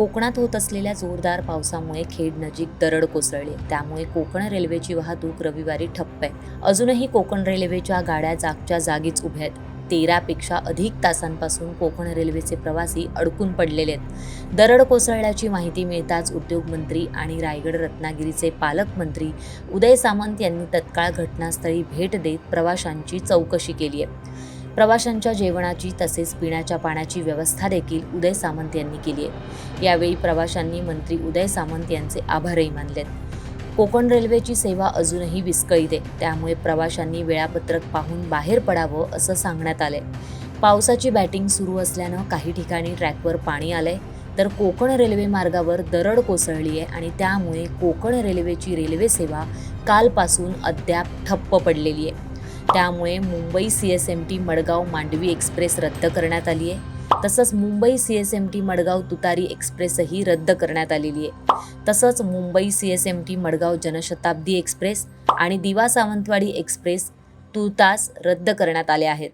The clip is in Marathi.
कोकणात होत असलेल्या जोरदार पावसामुळे खेड नजीक दरड कोसळली. त्यामुळे कोकण रेल्वेची वाहतूक रविवारी ठप्प आहे. अजूनही कोकण रेल्वेच्या गाड्या जागच्या जागीच उभ्या आहेत. तेरापेक्षा अधिक तासांपासून कोकण रेल्वेचे प्रवासी अडकून पडलेले आहेत. दरड कोसळल्याची माहिती मिळताच उद्योगमंत्री आणि रायगड रत्नागिरीचे पालकमंत्री उदय सामंत यांनी तत्काळ घटनास्थळी भेट देत प्रवाशांची चौकशी केली आहे. प्रवाशांच्या जेवणाची तसेच पिण्याच्या पाण्याची व्यवस्था देखील उदय सामंत यांनी केली आहे. यावेळी प्रवाशांनी मंत्री उदय सामंत यांचे आभारही मानलेत. कोकण रेल्वेची सेवा अजूनही विस्कळीत आहे. त्यामुळे प्रवाशांनी वेळापत्रक पाहून बाहेर पडावं असं सांगण्यात आलंय. पावसाची बॅटिंग सुरू असल्यानं काही ठिकाणी ट्रॅकवर पाणी आलंय. तर कोकण रेल्वे मार्गावर दरड कोसळली आहे आणि त्यामुळे कोकण रेल्वेची रेल्वे सेवा कालपासून अद्याप ठप्प पडलेली आहे. त्यामुळे Mumbai C S M T Madgaon Mandovi express रद्द करण्यात आली आहे. तसंच Mumbai C S M T Madgaon Tutari एक्सप्रेसही रद्द करण्यात आलेली आहे. तसंच Mumbai C S M T Madgaon Janshatabdi express आणि दिवा सावंतवाडी एक्सप्रेस तुतास रद्द करण्यात आल्या आहेत.